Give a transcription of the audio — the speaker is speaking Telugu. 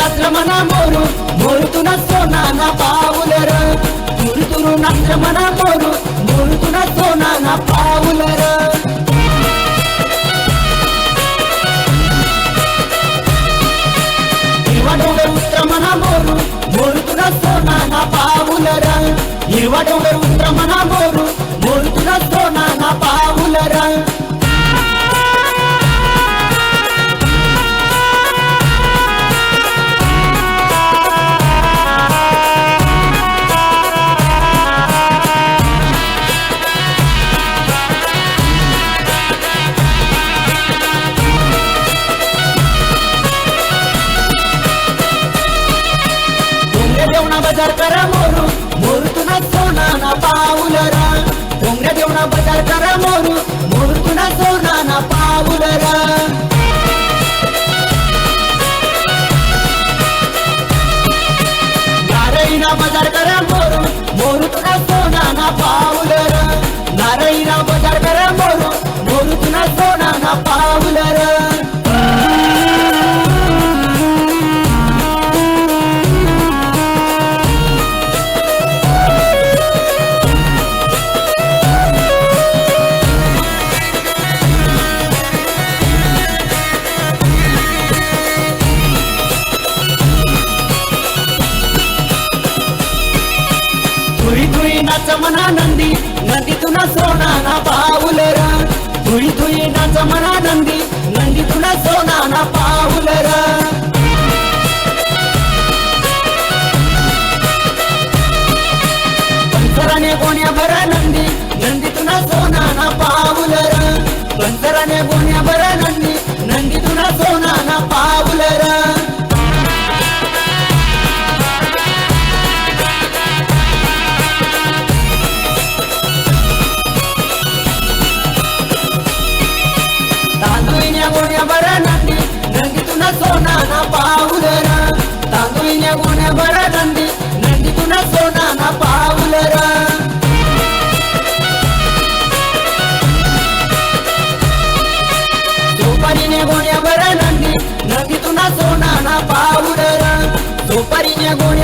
నంద్రమన మోరు మోరుతున సోనాన పావులర. పావులరు తురు నంద్రమన మోరు మోరుతున సోనాన పావులర. పావులరు ఉత్తరమన మోరు మోరుతున సోనాన పావులరు. ఇవడొడ ఉత్తరమన మోరు మోరుతున సోనాన పావులరు. bye नाच मना नंदी नंदीतून सोना ना पाऊल र. धुळी धुळी नाच मना नंदी नंदीतून सोना ना पाऊल र. पंचराने సోనాన పావులరా? తాందులిన గుణ బరదండి నందికున సోనాన పావులరా? గుణ బరదండి నందితున సోనాన పావులరా? గుణ